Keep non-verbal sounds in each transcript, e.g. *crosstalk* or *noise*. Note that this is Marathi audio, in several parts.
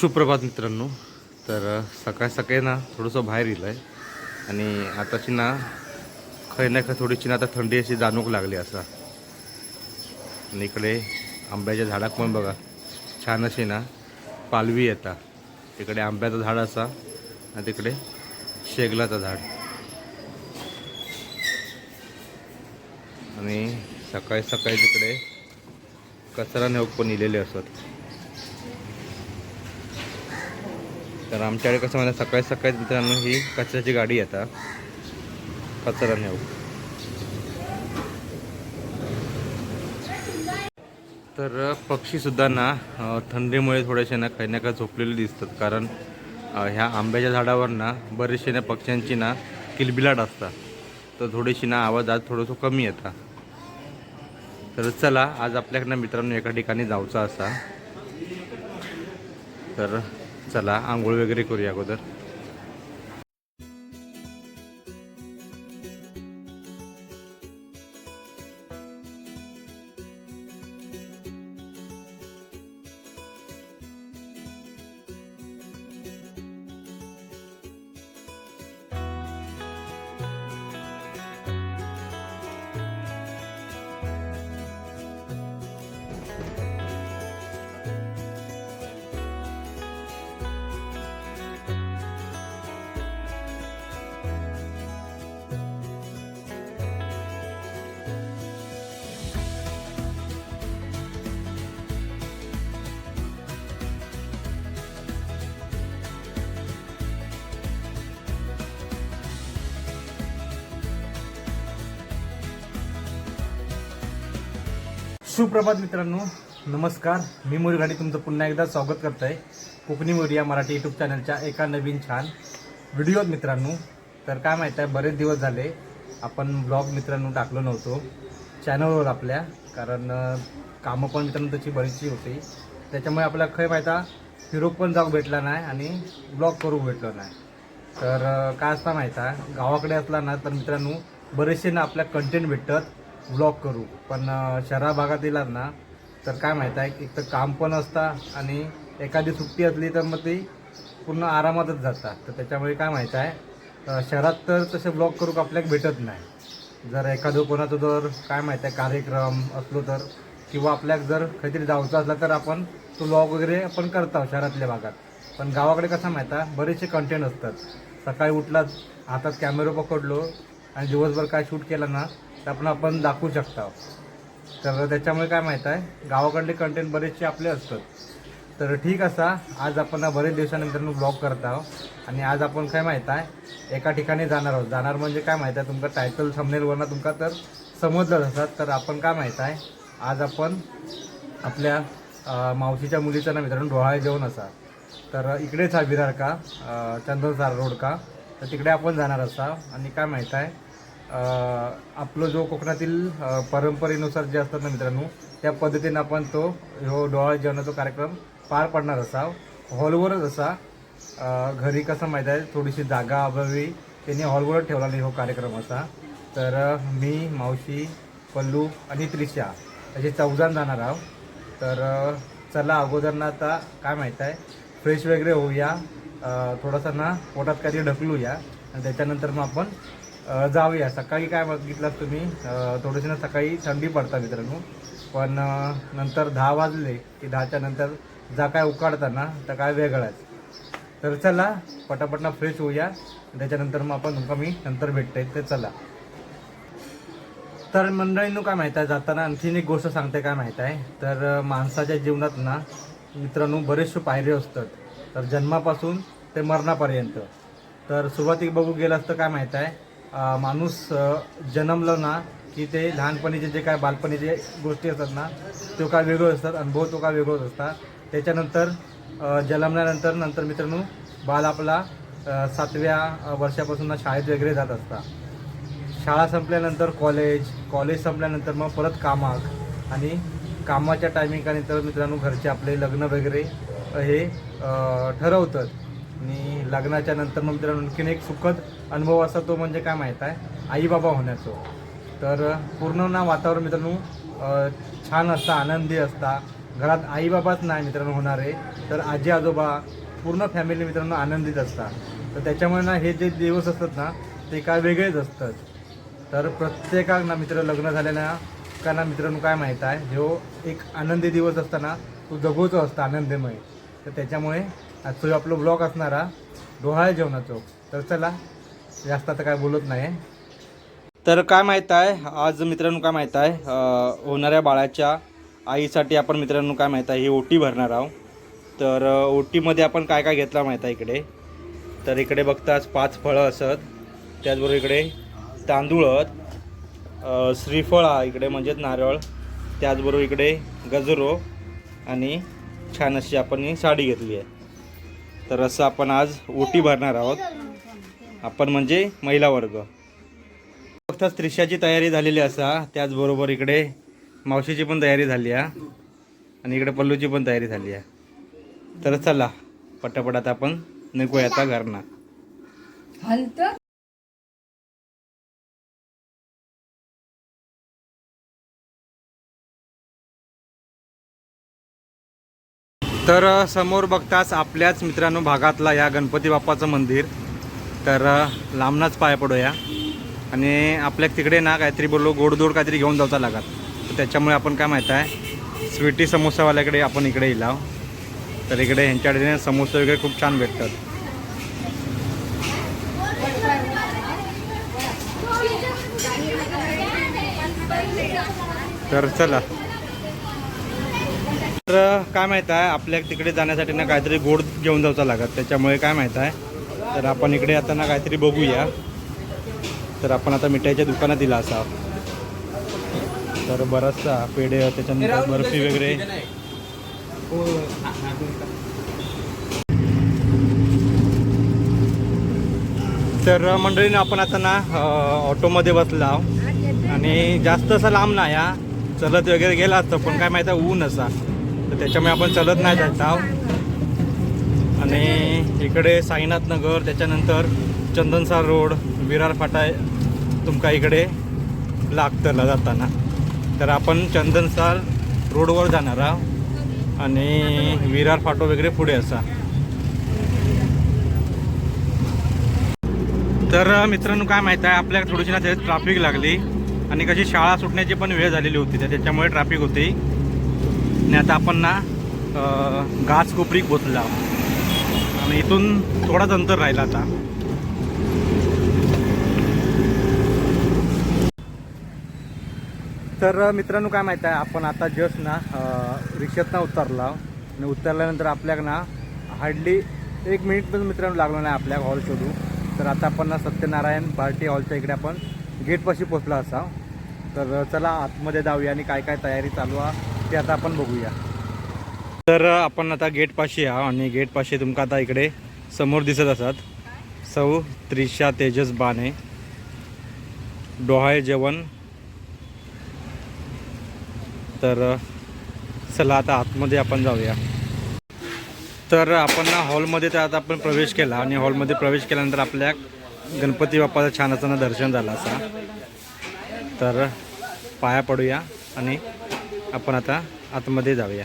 सुप्रभात मित्रांनो. तर सकाळ सकाळी ना थोडंसं बाहेर येलं आहे आणि आताची ना खै ना खै थोडीशी ना आता थंडी अशी जाणूक लागली असा. आणि इकडे आंब्याच्या झाडाक पण बघा छान अशी ना पालवी येता तिकडे आंब्याचं झाड असा आणि तिकडे शेगलाचं झाड. आणि सकाळी सकाळी तिकडे कचरा नेऊक पण इलेले असत. तर आमच्याकडे कसं म्हणजे सकाळी सकाळी मित्रांनो ही कचऱ्याची गाडी येतात कचरा नेऊ. तर पक्षीसुद्धा ना थंडीमुळे थोडेसे ना काही ना काही झोपलेले दिसतात. कारण ह्या आंब्याच्या झाडावर ना बरेचसे ना पक्ष्यांची ना किलबिलाट असतात. तर थोडीशी ना आवाज आज थोडंसं कमी येतात. तर चला आज आपल्याकडनं मित्रांनो एका ठिकाणी जाऊचा असा. तर चला आंघोळ वगैरे करूया अगोदर. सुप्रभात मित्रांनो नमस्कार. मी मुरघाडी तुमचं पुन्हा एकदा स्वागत करत आहे कोकणी मोरी या मराठी यूट्यूब चॅनलच्या एका नवीन छान व्हिडिओत मित्रांनो. तर काय माहीत आहे बरेच दिवस झाले आपण ब्लॉग मित्रांनो टाकलो नव्हतो. चॅनलवर आपल्या कारण कामं पण मित्रांनो त्याची बरीचशी होती. त्याच्यामुळे आपल्याला खय माहीत आहे फिरोक पण जाऊ भेटला नाही आणि ब्लॉग करू भेटलो नाही. तर काय असता माहीत आहे गावाकडे असला ना तर मित्रांनो बरेचसे ना आपल्या कंटेंट भेटतात. व्लॉग करू. पण शहरा भागात येणार ना तर काय माहीत आहे एक तर काम पण असता आणि एखादी सुट्टी असली तर मग ती पूर्ण आरामातच जातात तर त्याच्यामुळे काय माहीत आहे शहरात तर तसे ब्लॉग करू आपल्याला भेटत नाही. जर एखादं कोणाचं जर काय माहीत आहे कार्यक्रम असलो तर किंवा आपल्याला जर काहीतरी जायचं असला तर आपण तो ब्लॉग वगैरे आपण करतो शहरातल्या भागात. पण गावाकडे कसं माहीत आहे बरेचसे कंटेंट असतात. सकाळी उठलाच हातात कॅमेरा पकडलो आणि दिवसभर काय शूट केला ना तर आपण आपण दाखवू शकता. तर त्याच्यामुळे काय माहीत आहे गावाकडले कंटेंट बरेचसे आपले असतात. तर ठीक असा आज आपण बरेच दिवसानंतर ब्लॉग करत आहोत. आणि आज आपण काय माहीत आहे एका ठिकाणी जाणार आहोत. जाणार म्हणजे काय माहीत आहे तुमचं टायटल समनेलवरनं तुमका तर समजलं असतात तर आपण काय माहीत आहे आज आपण आपल्या मावशीच्या मुलीचं ना मित्रांनो डोहाळे जेवण असा. तर इकडेच हा विरार का चंदनसार रोड का. तर तिकडे आपण जाणार असा. आणि काय माहीत आहे आपलं जो कोकणातील परंपरेनुसार जे असतात ना मित्रांनो त्या पद्धतीने आपण तो ह्यो डोहाळे जेवणाचा कार्यक्रम पार पडणार असा. हॉलवरच असा. घरी कसं माहीत आहे थोडीशी जागा अभावी त्यांनी हॉलवरच ठेवला नाही हो कार्यक्रम असा. तर मी मावशी पल्लू आणि त्रिशा असे चौजण जाणार आहोत. तर चला अगोदर ना आता काय माहीत आहे फ्रेश वगैरे होऊया. थोडासा ना पोटात काहीतरी ढकलूया. आणि त्याच्यानंतर मग आपण जाऊया. सकाळी काय बघितलात तुम्ही? अ, थोडीशी ना सकाळी थंडी पडता मित्रांनो. पण नंतर दहा वाजले की दहाच्या नंतर जा काय उकाडताना तर काय वेगळाच. तर चला पटापट फ्रेश होऊया. त्याच्यानंतर मग आपण तुमका मी नंतर भेटतोय. ते चला. तर मंडळींनो काय माहीत आहे? जाताना आणखीन एक गोष्ट सांगते काय माहीत आहे? तर माणसाच्या जीवनात ना मित्रांनो बरेचसे पायरे असतात. तर जन्मापासून ते मरणापर्यंत. तर सुरुवाती बघू गेलं असतं काय माहीत आहे? माणूस जन्मलं ना की ते लहानपणीचे जे काय बालपणीचे गोष्टी असतात ना तो काय वेगळं असतात अनुभव तो काय वेगळंच असतात. त्याच्यानंतर जन्मल्यानंतर नंतर मित्रांनो बाल आपला सातव्या वर्षापासून शाळेत वगैरे जात असतात. शाळा संपल्यानंतर कॉलेज कॉलेज संपल्यानंतर मग परत कामाक आणि कामाच्या टायमिंगानंतर मित्रांनो घरचे आपले लग्न वगैरे हे ठरवतात. आणि लग्नाच्या नंतर मग मित्रांनो आणखीन एक सुखद अनुभव असा तो म्हणजे काय माहीत आहे? आई बाबा होण्याचं. तर पूर्ण ना वातावरण मित्रांनो छान असता आनंदी असता. घरात आई बाबाच नाही मित्रांनो होणार. आहे तर आजी आजोबा पूर्ण फॅमिली मित्रांनो आनंदित असतात. तर त्याच्यामुळे ना हे जे दिवस असतात ना ते काय वेगळेच असतात. तर प्रत्येकांना मित्र लग्न झालेल्या काना मित्रांनो काय माहीत आहे? जो एक आनंदी दिवस असताना तो जगूचो असतो आनंदमय. तर त्याच्यामुळे आजचं आपलं ब्लॉग असणारा डोहाळे जेवणाचं. तर चला जास्त आता काय बोलत नाही तर काय माहीत आहे आज मित्रांनो काय माहीत आहे होणाऱ्या बाळाच्या आईसाठी आपण मित्रांनो काय माहीत आहे ही ओटी भरणार आहोत. तर ओटीमध्ये आपण काय काय घेतलं माहीत आहे इकडे? तर इकडे बघताच पाच फळं असत. त्याचबरोबर इकडे तांदूळ श्रीफळ आहे इकडे म्हणजेच नारळ. त्याचबरोबर इकडे गजरो आणि छान अशी आपण ही साडी घेतली आहे. तर असं आपण आज ओटी भरणार आहोत. आपण म्हणजे महिला वर्ग. फक्त त्रिशाची तयारी झालेली असा त्याचबरोबर इकडे मावशीची पण तयारी झाली आहे आणि इकडे पल्लूची पण तयारी झाली आहे तर चला पटापट आता आपण निघूया आता घरना. तर समोर बघताच आपल्याच मित्रांनो भागातला या गणपती बाप्पाचं मंदिर. तर लांबनाच पाय पडूया. आणि आपल्या तिकडे ना काहीतरी बोललो गोडदोड काहीतरी घेऊन जायचा लागत. तर त्याच्यामुळे आपण काय माहीत आहे स्वीटी समोसावाल्याकडे आपण इकडे येलाव तर इकडे ह्यांच्याकडे समोसे वगैरे खूप छान भेटतात. तर चला. तर काय माहीत आहे आपल्या तिकडे जाण्यासाठी ना काहीतरी गोड घेऊन जायचा लागत. त्याच्यामुळे काय माहीत आहे. तर आपण इकडे आता ना काहीतरी बघूया. तर आपण आता मिठाईच्या दुकानात दिला असा. तर बराचसा पेढे त्याच्यानंतर बर्फी वगैरे. तर मंडळीनं आपण आता ना ऑटोमध्ये बसला आणि जास्त असं लांब नाही हा. चलत वगैरे गेला असतं पण काय माहिती आहे ऊन असा. तर त्याच्यामुळे आपण चलत नाही जायचं आहोत. आणि इकडे साईनाथ नगर त्याच्यानंतर चंदनसार रोड विरार फाटा तुमका इकडे लागतला जाताना. तर आपण चंदनसार रोडवर जाणार आहोत आणि विरार फाटो वगैरे पुढे असा. तर मित्रांनो काय माहीत आहे आपल्याला थोडीशी ना त्याच्यात ट्रॅफिक लागली. आणि कशी शाळा सुटण्याची पण वेळ झालेली होती तर त्याच्यामुळे ट्रॅफिक होती. आणि आता आपण ना अं, कोपरीक कोपरी आणि इथून थोडाच अंतर राहिला आता. तर मित्रांनो काय माहीत आहे आपण आता जस्ट ना अं, रिक्षातनं उतरला आणि उतरल्यानंतर आपल्याक ना हार्डली एक मिनिट पण मित्रांनो लागलो नाही आपल्या हॉल शोधू तर आता आपण ना सत्यनारायण पार्टी हॉलच्या इकडे आपण गेटपाशी पोचला असा तर चला आतमध्ये जाऊया आणि काय काय तयारी चालू आहे ते आता आपण बघूया. तर आपण आता गेटपाशी आहो आणि गेटपाशी तुमका आता इकडे समोर दिसत असत. सौ त्रिशा तेजस बाने. डोहाळे जेवण. तर चला आता आतमध्ये आपण जाऊया. तर आपण ना हॉलमध्ये तर आता आपण प्रवेश केला आणि हॉलमध्ये प्रवेश केल्यानंतर आपल्या गणपती बाप्पाचं छान असताना दर्शन झालं असा. तर पाया पडूया आणि आपण आता आतमध्ये जाऊया.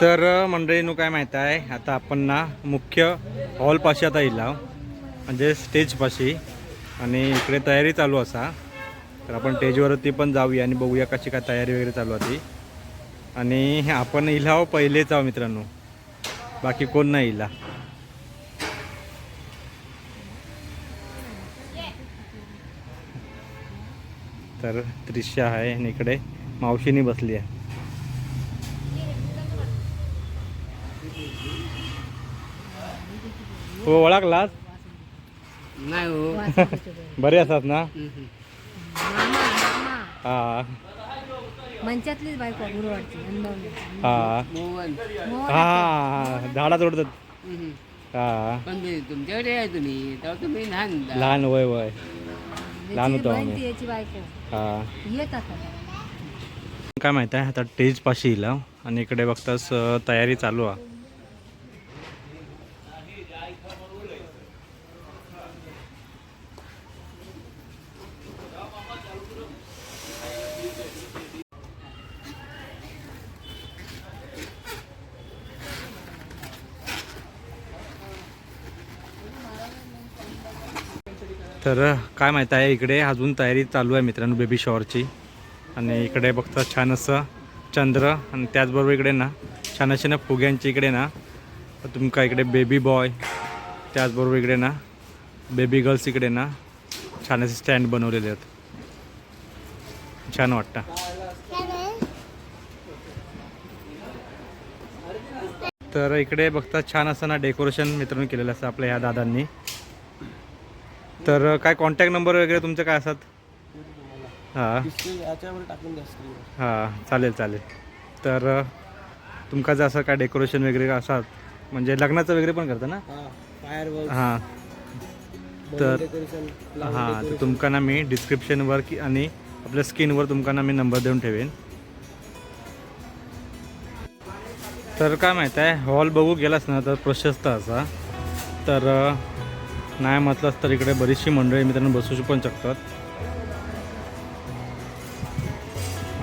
तर मंडळीनू काय माहीत आहे? आता आपण ना मुख्य हॉलपाशी आता येईल म्हणजे स्टेजपाशी. आणि इकडे तयारी चालू असा. तर आपण स्टेजवरती पण जाऊया आणि बघूया कशी काय तयारी वगैरे चालू होती आणि आपण इलाव पहिलेच आहो मित्रांनो. बाकी कोण नाही इला. तर दृश्य आहे आणि इकडे. मावशीनी बसली आहे. हो ओळखलास? नाही हो. *laughs* बरे असतात ना? मामा मामा. हा. मंचातलीच बायको गुरुवारची हा. हा झाडा तोडतात. हा. पण तुमच्याकडे आहे तुम्ही. तेव्हा तुम्ही लहान वय वय. लहान होतो बहीण आम्ही. ती याची बायको. हा. येत आता. काय माहीत आहे? आता टेज पाशी येईल आणि इकडे बघताच तयारी चालू आहे तर काय माहीत आहे? इकडे अजून तयारी चालू आहे मित्रांनो बेबी शॉवरची आणि इकडे बघता छान असं चंद्र आणि त्याचबरोबर इकडे ना छान असे ना फुग्यांचे इकडे ना तुमका इकडे बेबी बॉय त्याचबरोबर इकडे ना बेबी गर्ल्स इकडे ना छान असे स्टँड बनवलेले आहेत. छान वाटतं. तर इकडे बघता छान असं ना डेकोरेशन मित्रांनो केलेलं असतं आपल्या ह्या दादांनी. तर काय कॉन्टॅक्ट नंबर वगैरे तुमचे काय असतात? हां. याच्यावर टाकून द्या स्क्रीनवर हां चालेल चालेल. तर तुमका जर असं काय डेकोरेशन वगैरे असतात म्हणजे लग्नाचं वगैरे पण करता ना? हा फायर वर्क हां तर- डेकोरेशन हां तर तुमका ना मी डिस्क्रिप्शनवर की आणि आपल्या स्क्रीनवर तुमका ना मी नंबर देऊन ठेवेन. तर काय माहीत आहे हॉल बघू गेलास ना तर प्रशस्त असा. तर अं, नाही म्हटलंच तर इकडे बरीचशी मंडळी मित्रांनो बसू पण शकतात.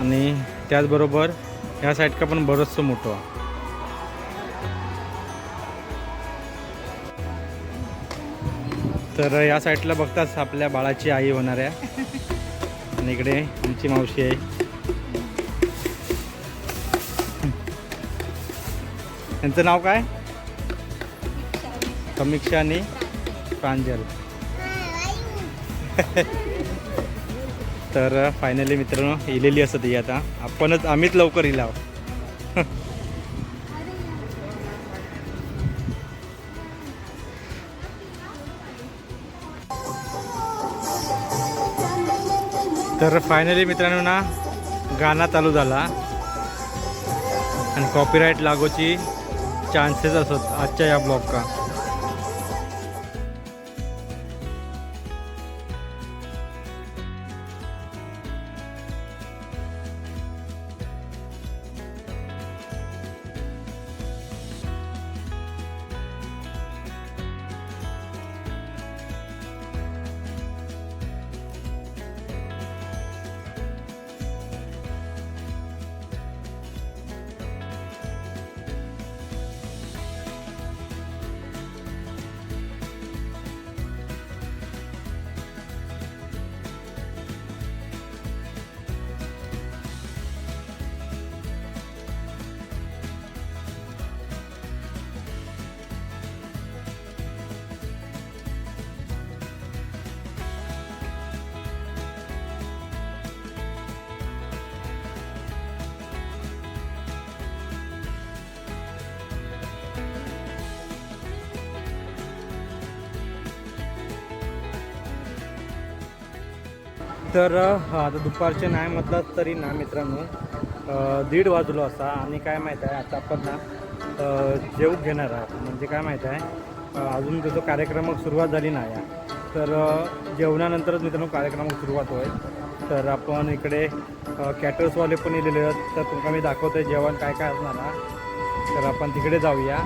आणि त्याचबरोबर ह्या साईड का पण बरंचसं मोठं. तर या साईडला बघताच आपल्या बाळाची आई होणार आहे. आणि इकडे आमची मावशी आहे. त्यांचं नाव काय? समीक्षा आणि प्रांजल. *laughs* तर फायनली मित्रांनो इलेली असत ही आता. आपणच आम्हीच लवकर इलाव. तर फायनली मित्रांनो ना गाणं चालू झाला. आणि कॉपीराईट लागूची चान्सेस असत आजच्या या ब्लॉग का. तर आता दुपारचे नाही म्हटलं तरी ना मित्रांनो दीड वाजलो असा आणि काय माहीत आहे आता आपण ना जेवू घेणार आहोत. म्हणजे काय माहीत आहे अजून त्याचा कार्यक्रम सुरुवात झाली नाही आहे. तर जेवणानंतरच मित्रांनो कार्यक्रम सुरुवात होईल. तर आपण इकडे कॅटर्सवाले पण येलेले आहेत. तर तुमका मी दाखवतो आहे जेवण काय काय असणार ना तर आपण तिकडे जाऊया.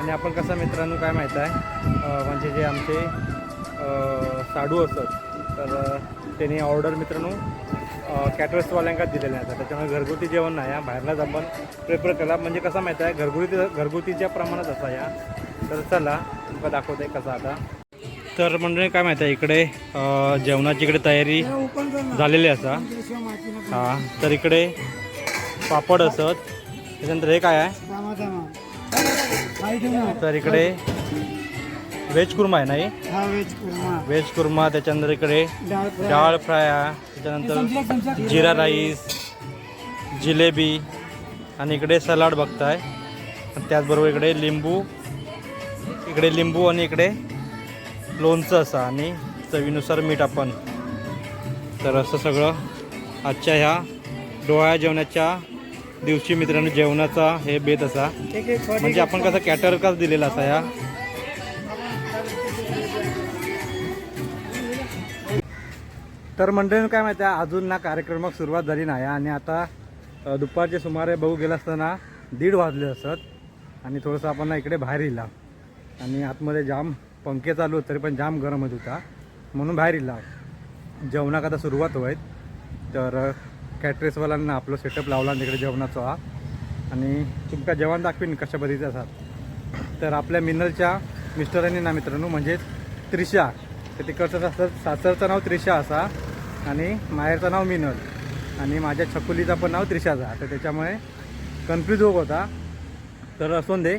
आणि आपण कसं मित्रांनो काय माहीत आहे म्हणजे जे आमचे साडू असत तर त्यांनी ऑर्डर मित्रांनो कॅटरर्सवाल्यांकाच दिलेल्या आहेत. त्याच्यामुळे घरगुती जेवण नाही हा बाहेरलाच आपण प्रेफर केला म्हणजे कसं माहीत आहे घरगुती घरगुतीच्या प्रमाणात असा या. तर चला तुमका दाखवते कसं आता. तर म्हणजे काय माहीत आहे इकडे जेवणाची इकडे तयारी झालेली असा हां तर इकडे पापड असत. त्याच्यानंतर हे काय आहे? तर इकडे व्हेज कुर्मा आहे नाही हा? वेज कुर्मा. व्हेज कुर्मा त्याच्यानंतर इकडे डाळ फ्राय. आहे. त्याच्यानंतर जिरा राईस जिलेबी आणि इकडे सलाड बघताय. आणि त्याचबरोबर इकडे लिंबू इकडे लिंबू आणि इकडे लोणचं असं आणि चवीनुसार मीठ आपण. तर असं सगळं आजच्या ह्या डोळ्या जेवणाच्या दिवशी मित्रांनो जेवणाचा हे बेत असा. म्हणजे आपण कसं कॅटरकाच दिलेला असा या तर मंडळीनं काय माहिती आहे अजून ना कार्यक्रमाक सुरुवात झाली नाही आणि आता दुपारचे सुमारे बघू गेलं असताना दीड वाजले असत आणि थोडंसं आपण ना इकडे बाहेर इला. आणि आतमध्ये जाम पंखे चालू होते तरी पण जाम गरम होत होता. म्हणून बाहेर इला. जेवणाक आता सुरुवात होईल. तर कॅटरेसवाल्यांना आपलं सेटअप लावला तिकडे जेवणाचा हा. आणि तुमका जेवण दाखवीन कशा पद्धतीचं असतात. तर आपल्या मिनलच्या मिस्टरांनी ना मित्रांनो म्हणजेच त्रिशा तर तिकडचं सासर सासरचं नाव त्रिशा असा आणि माहेरचं नाव मिनल. आणि माझ्या छकुलीचं पण नाव त्रिशाचा. तर त्याच्यामुळे कन्फ्यूज होत होता. तर असून दे.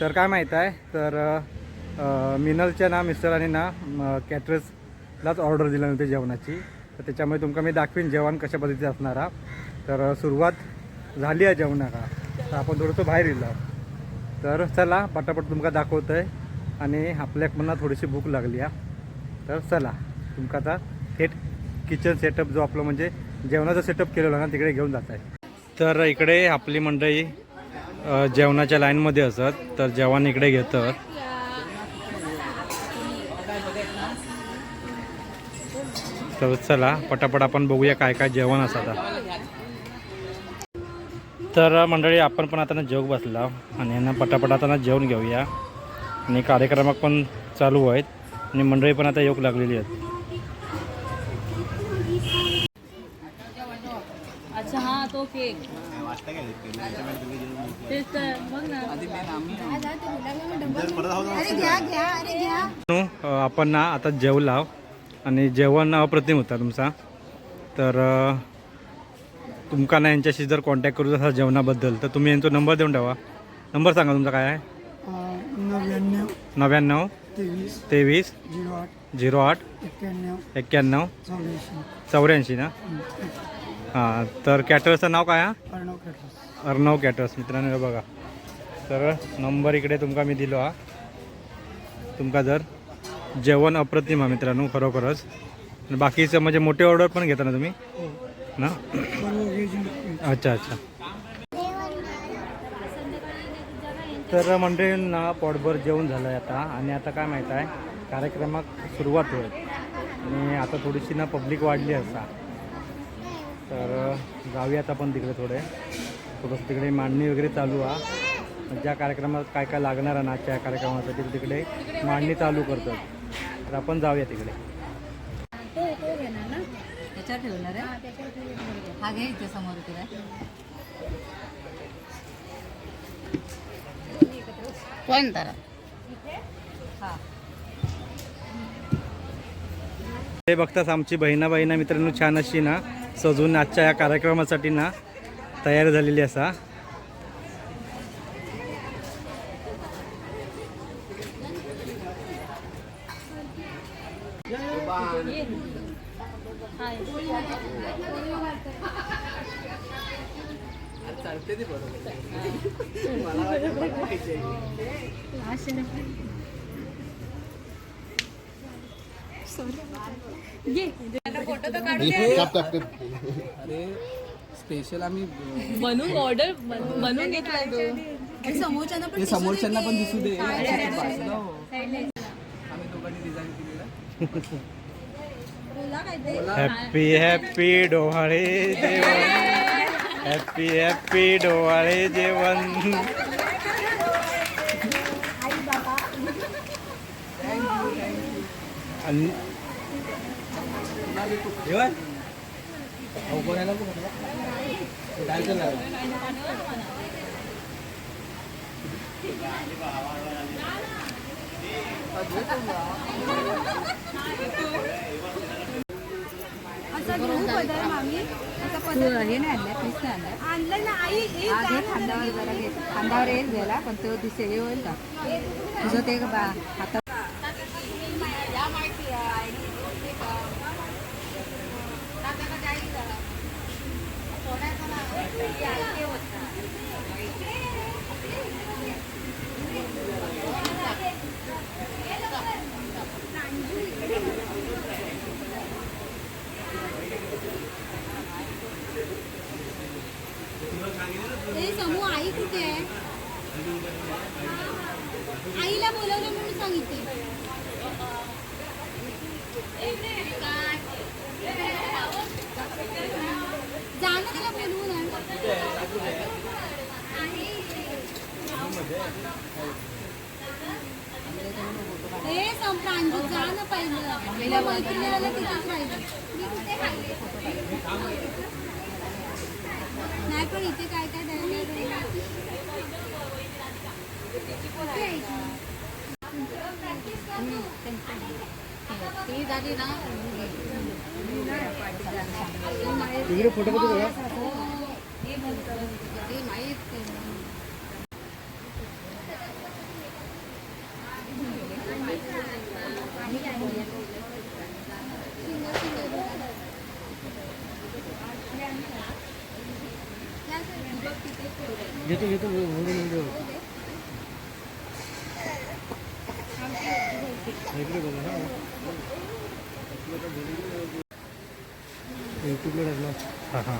तर काय माहीत आहे? तर मिनलच्या ना मिस्टरांनी ना कॅटरसलाच ऑर्डर दिली नव्हती जेवणाची. तर त्याच्यामुळे तुमका मी दाखवीन जेवण कशा पद्धतीचं असणार हा. तर सुरुवात झाली आहे जेवणाला. तर आपण थोडंसं बाहेर येलो तर चला पटापट तुमका दाखवतोय. आणि आपल्याक मना थोडीशी भूक लागली आहे तर चला तुमका आता थेट किचन सेटअप जो आपलं म्हणजे जेवणाचा सेटअप केलेला ना तिकडे घेऊन जात आहे तर इकडे आपली मंडळी जेवणाच्या लाईनमध्ये असत तर जेवण इकडे घेतात. तर चला पटापट आपण बघूया काय काय जेवण असं आता. तर मंडळी आपण पण आता ना जेवक बसला आणि यांना पटापट आता ना जेवण घेऊया. आणि कार्यक्रमात पण चालू आहेत. आणि मंडळी पण आता येऊक लागलेली आहेत. अच्छा हा तो केक. तेच तर बघ ना. आपण ना आता जेवला आणि जेवण अप्रतिम होता तुमचा. तर अ, तुमका ना यांच्याशी जर कॉन्टॅक्ट करू असाल जेवणाबद्दल तर तुम्ही यांचा नंबर देऊन ठेवा. नंबर सांगा तुमचा काय आहे? नव्याण्णव. नव्याण्णव. तेवीस तेवीस झिरो आठ झिरो आठ एक्क्याण्णव एक्क्याण्णव चौऱ्याऐंशी. चौऱ्याऐंशी ना? हां तर कॅटरसचं नाव काय आहे अर्णव कॅटर्स. अर्णव कॅटर्स मित्रांनो हे बघा. तर नंबर इकडे तुमका मी दिलो हा. तुमका जर जेवण अप्रतिम हा मित्रांनो खरोखरच. आणि बाकीचं म्हणजे मोठे ऑर्डर पण घेता ना तुम्ही? ना? सर्व व्हेज अच्छा अच्छा. तर मंडळींना पोटभर जेवण झालं आहे आता. आणि आता काय माहीत आहे कार्यक्रमात सुरुवात होईल. आणि आता थोडीशी ना पब्लिक वाढली असा. तर जाऊयात आपण तिकडे थोडे. थोडंसं तिकडे मांडणी वगैरे चालू आहे ज्या कार्यक्रमात काय काय लागणार आहे नाचच्या कार्यक्रमासाठी तिकडे मांडणी चालू करतात तर आपण जाऊया तिकडे. त्याच्यावर ठेवणार आहे? हा घ्यायचं समोर तुला हा हे बघताच आमची बहिणा बहिणा मित्रांनो छान अशी ना सजून आजच्या या कार्यक्रमासाठी ना तयार झालेली असा. अरे स्पेशल आम्ही बनवून ऑर्डर बनवून घेतलाय तो. समोरच्यानं पण समोरच्यांना पण दिसू दे. आम्ही दोघांनी डिझाईन केलेला. हॅपी हॅपी डोहाळे जेवण हॅपी हॅपी डोहाळे जेवण आणि जेवण हे नाही आणलं पीस नाही आणलं हा खांद्यावर जरा घे. खांद्यावर येईल गेला पण तो दिसेल हे होईल का तुझं ते बा हातात समूह आई कुठे आहे आईला बोलवलं म्हणून सांगितले जाणं तिला बोलवून हे प्रांजू जा ना पहिलं मैत्रिणीला तिथेच राहिलं मी कुठे खाल्ले नाही पण इथे काय काय झाली ना तिकडे फोटो फोटो बघा ते माहीत घेतो घेतो इकडे बघा ना युट्यूबला टाकला हां हां.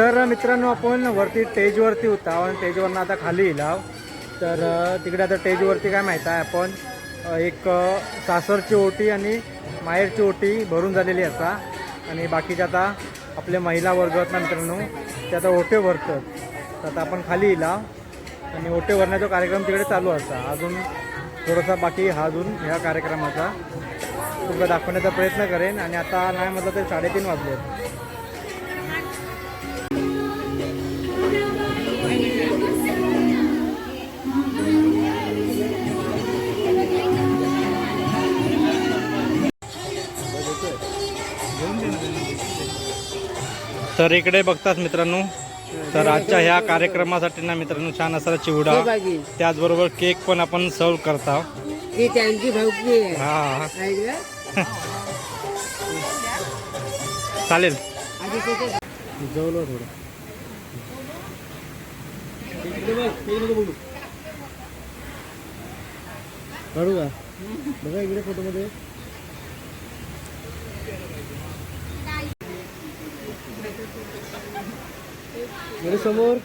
तर मित्रांनो आपण वरती टेजवरती होता. आणि टेजवरनं आता खाली इलाव तर तिकडे आता टेजवरती काय माहीत आहे आपण? एक सासरची ओटी आणि माहेरची ओटी भरून झालेली असा आणि बाकीच्या आता आपल्या महिला वर्ग आहेत ना मित्रांनो ते आता ओटे भरतात. तर आता आपण खाली येईल आणि ओटे भरण्याचा कार्यक्रम तिकडे चालू असा अजून थोडासा बाकी हा अजून ह्या कार्यक्रमाचा. तुमचा दाखवण्याचा प्रयत्न करेन. आणि आता नाही म्हटलं तर साडेतीन वाजले तर इकडे बघतात मित्रांनो. तर आजच्या ह्या कार्यक्रमासाठी ना मित्रांनो छान असा चिवडा त्याचबरोबर केक पण आपण सर्व करता. त्यांची आहे. हा. ऐकलं? चालेल. आधी तिथे जवळ थोडं. काढू का? बघा इकडे फोटोमध्ये समोर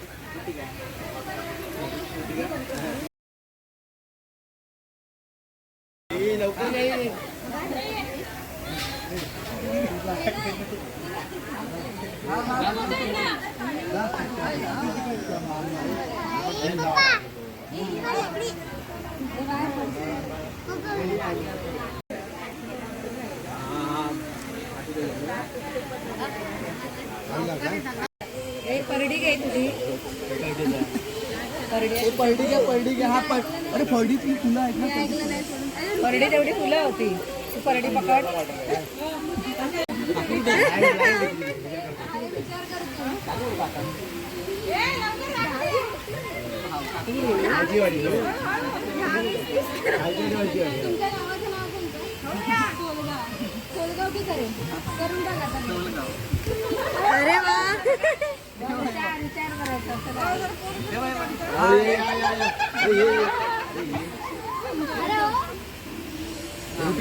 एक परडी घे तुझी परडी पलटी घ्या पलटी घ्या हा पल अरे पलटीतली फुलं आहेत ना. परडी तेवढी फुलं होती. तू परडी पकड. तुमच्या गावाचं नाव कोणतं सोलगाव सोलगाव की करेल करून टाका आता. अरे वा विचार विचार करायचा चला. अरे हो.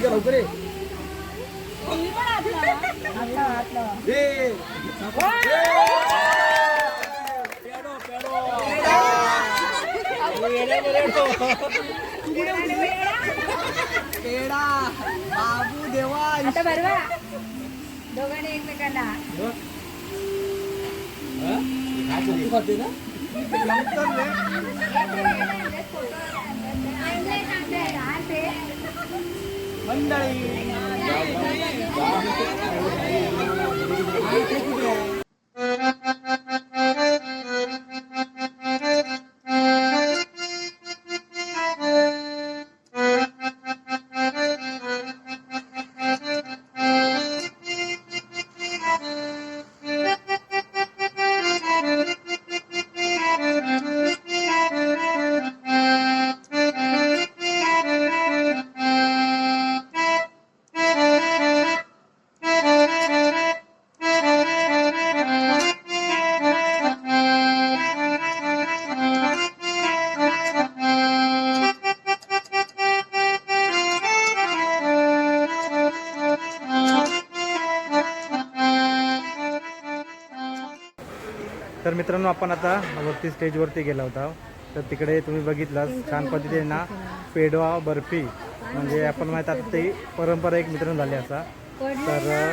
लवकर पेडा बाबू देवा आता बरवा दोघांनी एकमेकांना. तू खाते आहे. मंडळी मित्रांनो आपण आता वरती स्टेजवरती गेला होता. तर तिकडे तुम्ही बघितलं छान पद्धतीने ना पेडवा बर्फी म्हणजे आपण माहीत आता ती परंपरा एक मित्रांनो झाली असा. तर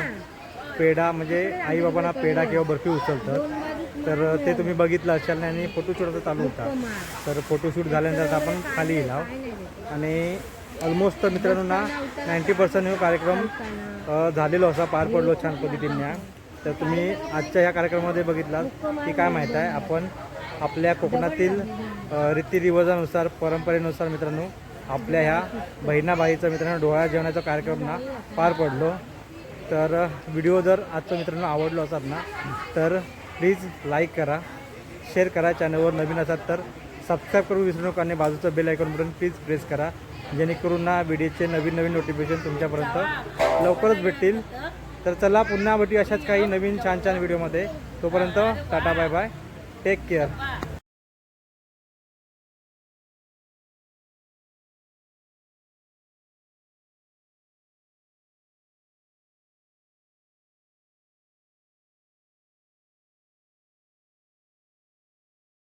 पेढा म्हणजे आई बाबांना पेढा किंवा बर्फी उचलतात तर ते तुम्ही बघितलं असाल आणि फोटोशूटचा चालू होता. तर फोटोशूट झाल्यानंतर आपण खाली गेलो आणि ऑलमोस्ट मित्रांनो ना नाईंटी पर्सेंट कार्यक्रम झालेलो असा पार पडलो छान पद्धतीने. तर तुम्ही आजच्या या कार्यक्रमामध्ये बघितलात की काय माहीत आहे आपण आपल्या कोकणातील रीतिरिवाजानुसार परंपरेनुसार मित्रांनो आपल्या ह्या बहिणाबाईचा मित्रांनो डोळा जेवणाचा कार्यक्रम ना पार पडलो. तर व्हिडिओ जर आजचा मित्रांनो आवडलो असतात ना तर प्लीज लाईक करा शेअर करा चॅनलवर नवीन असाल तर सबस्क्राईब करू विसरू नका आणि बाजूचं bell icon button please press करा जेणेकरून ना व्हिडिओचे नवीन नवीन नोटिफिकेशन तुमच्यापर्यंत लवकरच भेटतील. तर चला पुन्हा भेटू अशाच काही नवीन छान छान व्हिडिओमध्ये. तोपर्यंत tata bye bye. Take care